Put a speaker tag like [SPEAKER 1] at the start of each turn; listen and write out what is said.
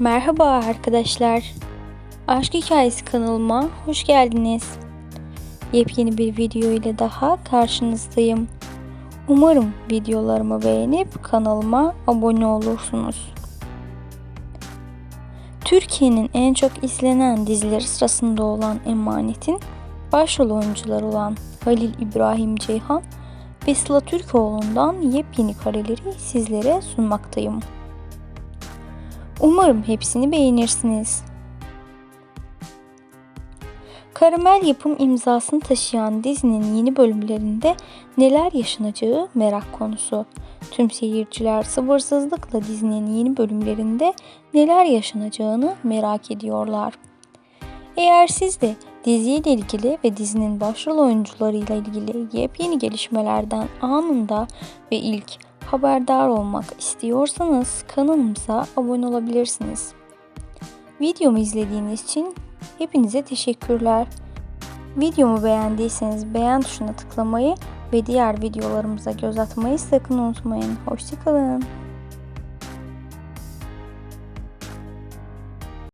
[SPEAKER 1] Merhaba arkadaşlar. Aşk Hikayesi kanalıma hoş geldiniz. Yepyeni bir video ile daha karşınızdayım. Umarım videolarımı beğenip kanalıma abone olursunuz. Türkiye'nin en çok izlenen dizileri sırasında olan Emanet'in başrol oyuncuları olan Halil İbrahim Ceyhan ve Sıla Türkoğlu'ndan yepyeni kareleri sizlere sunmaktayım. Umarım hepsini beğenirsiniz. Karamel yapım imzasını taşıyan dizinin yeni bölümlerinde neler yaşanacağı merak konusu. Tüm seyirciler sabırsızlıkla dizinin yeni bölümlerinde neler yaşanacağını merak ediyorlar. Eğer siz de diziyle ilgili ve dizinin başrol oyuncularıyla ilgili yepyeni gelişmelerden anında ve ilk haberdar olmak istiyorsanız kanalımıza abone olabilirsiniz. Videomu izlediğiniz için hepinize teşekkürler. Videomu beğendiyseniz beğen tuşuna tıklamayı ve diğer videolarımıza göz atmayı sakın unutmayın. Hoşçakalın.